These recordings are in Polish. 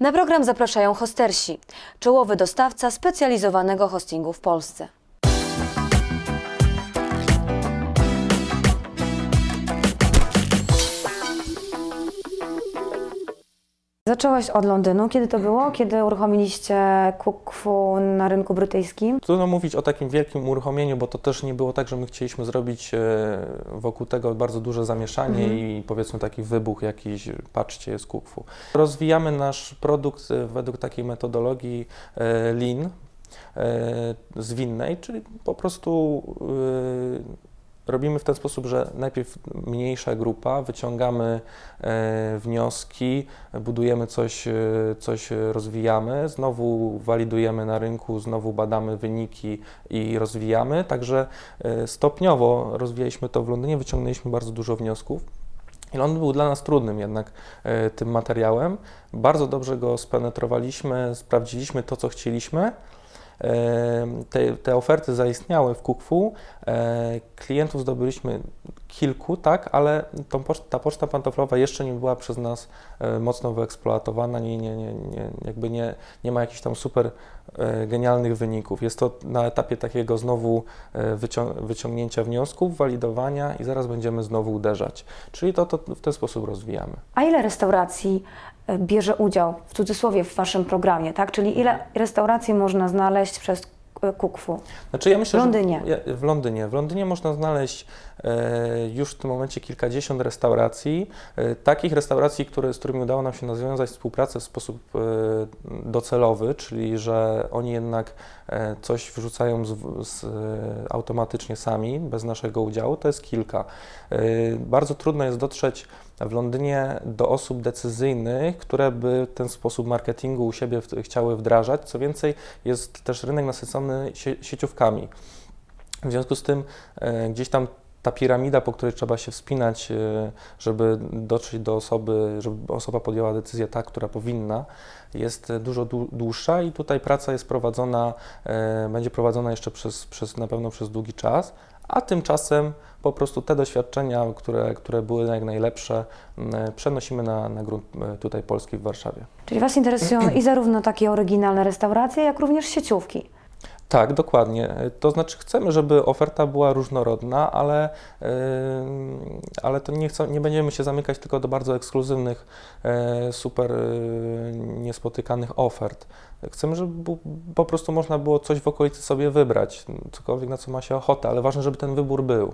Na program zapraszają hostersi, czołowy dostawca specjalizowanego hostingu w Polsce. Zaczęłaś od Londynu. Kiedy to było? Kiedy uruchomiliście Kukfu na rynku brytyjskim? Trudno mówić o takim wielkim uruchomieniu, bo to też nie było tak, że my chcieliśmy zrobić e, wokół tego bardzo duże zamieszanie Mhm. i powiedzmy taki wybuch jakiś, patrzcie, jest kukwu. Rozwijamy nasz produkt e, według takiej metodologii e, lean, zwinnej, czyli po prostu robimy w ten sposób, że najpierw mniejsza grupa, wyciągamy e, wnioski, budujemy coś, e, coś rozwijamy, znowu walidujemy na rynku, znowu badamy wyniki i rozwijamy. Także e, stopniowo rozwijaliśmy to w Londynie, wyciągnęliśmy bardzo dużo wniosków. I Londyn był dla nas trudnym jednak tym materiałem. Bardzo dobrze go spenetrowaliśmy, sprawdziliśmy to, co chcieliśmy. Te, te oferty zaistniały w Kukfu. E, Klientów zdobyliśmy kilku, tak, ale tą ta poczta pantoflowa jeszcze nie była przez nas e, mocno wyeksploatowana, nie, nie, nie, nie, jakby nie, nie ma jakichś tam super e, genialnych wyników. Jest to na etapie takiego znowu wycią- wyciągnięcia wniosków, walidowania i zaraz będziemy znowu uderzać. Czyli to, to w ten sposób rozwijamy. A ile restauracji bierze udział, w cudzysłowie, w Waszym programie, tak? Czyli ile restauracji można znaleźć przez Kukfu? Znaczy ja myślę, W Londynie. Że w Londynie. W Londynie można znaleźć e, już w tym momencie kilkadziesiąt restauracji. E, takich restauracji, które, z którymi udało nam się nawiązać współpracę w sposób e, docelowy, czyli że oni jednak coś wrzucają z, z, automatycznie sami, bez naszego udziału, to jest kilka. Bardzo trudno jest dotrzeć w Londynie do osób decyzyjnych, które by ten sposób marketingu u siebie w, chciały wdrażać. Co więcej, jest też rynek nasycony sie, sieciówkami. W związku z tym e, gdzieś tam ta piramida, po której trzeba się wspinać, e, żeby dotrzeć do osoby, żeby osoba podjęła decyzję ta, która powinna, jest dużo dłu- dłuższa i tutaj praca jest prowadzona, e, będzie prowadzona jeszcze przez, przez na pewno przez długi czas, a tymczasem po prostu te doświadczenia, które, które były jak najlepsze, przenosimy na, na grunt tutaj polski w Warszawie. Czyli Was interesują i zarówno takie oryginalne restauracje, jak również sieciówki. Tak, dokładnie. To znaczy chcemy, żeby oferta była różnorodna, ale, ale to nie, chcą, nie będziemy się zamykać tylko do bardzo ekskluzywnych, e, super e, niespotykanych ofert. Chcemy, żeby po prostu można było coś w okolicy sobie wybrać, cokolwiek na co ma się ochotę, ale ważne, żeby ten wybór był.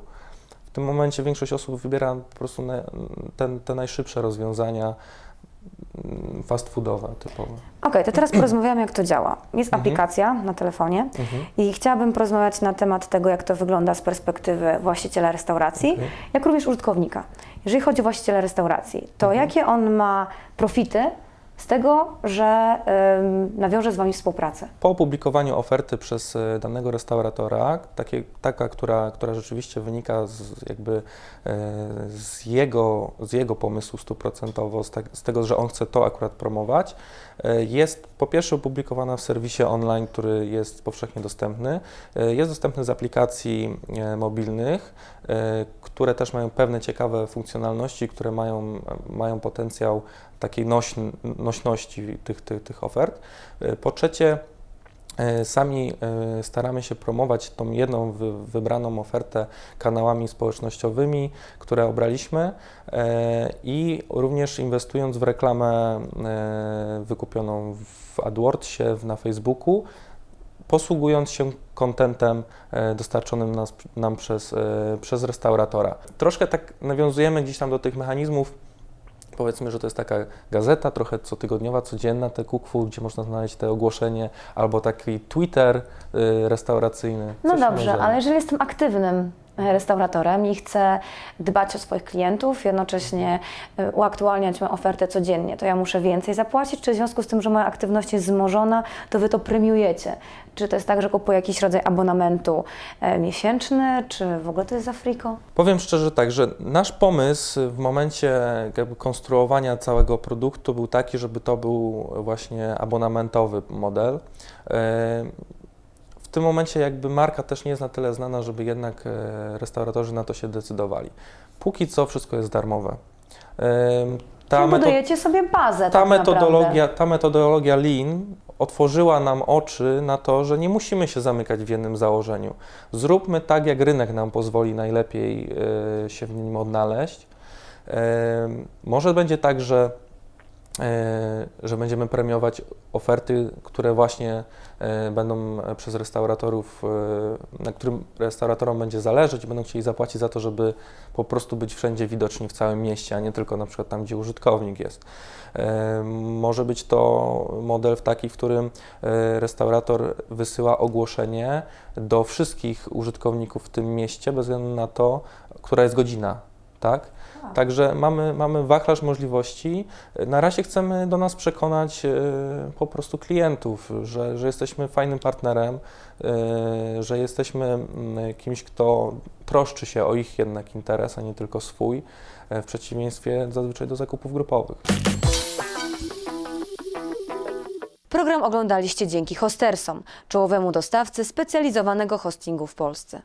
W tym momencie większość osób wybiera po prostu ten, te najszybsze rozwiązania fast foodowe typowo. Okej, to teraz porozmawiamy, jak to działa. Jest Mhm. aplikacja na telefonie Mhm. i chciałabym porozmawiać na temat tego, jak to wygląda z perspektywy właściciela restauracji, Okej. jak również użytkownika. Jeżeli chodzi o właściciela restauracji, to Mhm. jakie on ma profity z tego, że ym, nawiąże z Wami współpracę? Po opublikowaniu oferty przez e, danego restauratora, takie, taka, która, która rzeczywiście wynika z, jakby, e, z, jego, z jego pomysłu stuprocentowo, z, tak, z tego, że on chce to akurat promować, e, jest po pierwsze opublikowana w serwisie online, który jest powszechnie dostępny. Jest dostępny z aplikacji mobilnych, które też mają pewne ciekawe funkcjonalności, które mają, mają potencjał takiej nośn, nośności tych, tych, tych ofert. E, Po trzecie, e, sami e, staramy się promować tą jedną wy, wybraną ofertę kanałami społecznościowymi, które obraliśmy i również inwestując w reklamę wykupioną w AdWordsie, na Facebooku, posługując się kontentem dostarczonym nas, nam przez, przez restauratora. Troszkę tak nawiązujemy gdzieś tam do tych mechanizmów Powiedzmy, że to jest taka gazeta, trochę cotygodniowa, codzienna, te cookfood, gdzie można znaleźć te ogłoszenie, albo taki Twitter y, restauracyjny. No coś dobrze, tym ale jeżeli jestem aktywnym restauratorem i chcę dbać o swoich klientów, jednocześnie e, uaktualniać moją ofertę codziennie, to ja muszę więcej zapłacić, czy w związku z tym, że moja aktywność jest wzmożona, to Wy to premiujecie? Czy to jest tak, że kupuję jakiś rodzaj abonamentu e, miesięczny, czy w ogóle to jest za friko? Powiem szczerze tak, że nasz pomysł w momencie konstruowania całego produktu był taki, żeby to był właśnie abonamentowy model. W tym momencie jakby marka też nie jest na tyle znana, żeby jednak e, restauratorzy na to się decydowali. Póki co wszystko jest darmowe. Ta, budujecie sobie bazę ta, tak metodologia, ta metodologia Lean otworzyła nam oczy na to, że nie musimy się zamykać w jednym założeniu. Zróbmy tak, jak rynek nam pozwoli najlepiej e, się w nim odnaleźć. Może będzie tak, że, że będziemy premiować oferty, które właśnie e, będą przez restauratorów, e, na którym restauratorom będzie zależeć będą chcieli zapłacić za to, żeby po prostu być wszędzie widoczni w całym mieście, a nie tylko na przykład tam, gdzie użytkownik jest. E, Może być to model taki, w którym e, restaurator wysyła ogłoszenie do wszystkich użytkowników w tym mieście, bez względu na to, która jest godzina, tak? A. Także mamy, mamy wachlarz możliwości. Na razie chcemy do nas przekonać e, po prostu klientów, że, że jesteśmy fajnym partnerem, e, że jesteśmy mm, kimś, kto troszczy się o ich jednak interes, a nie tylko swój, e, w przeciwieństwie zazwyczaj do zakupów grupowych. Program oglądaliście dzięki Hostersom, czołowemu dostawcy specjalizowanego hostingu w Polsce.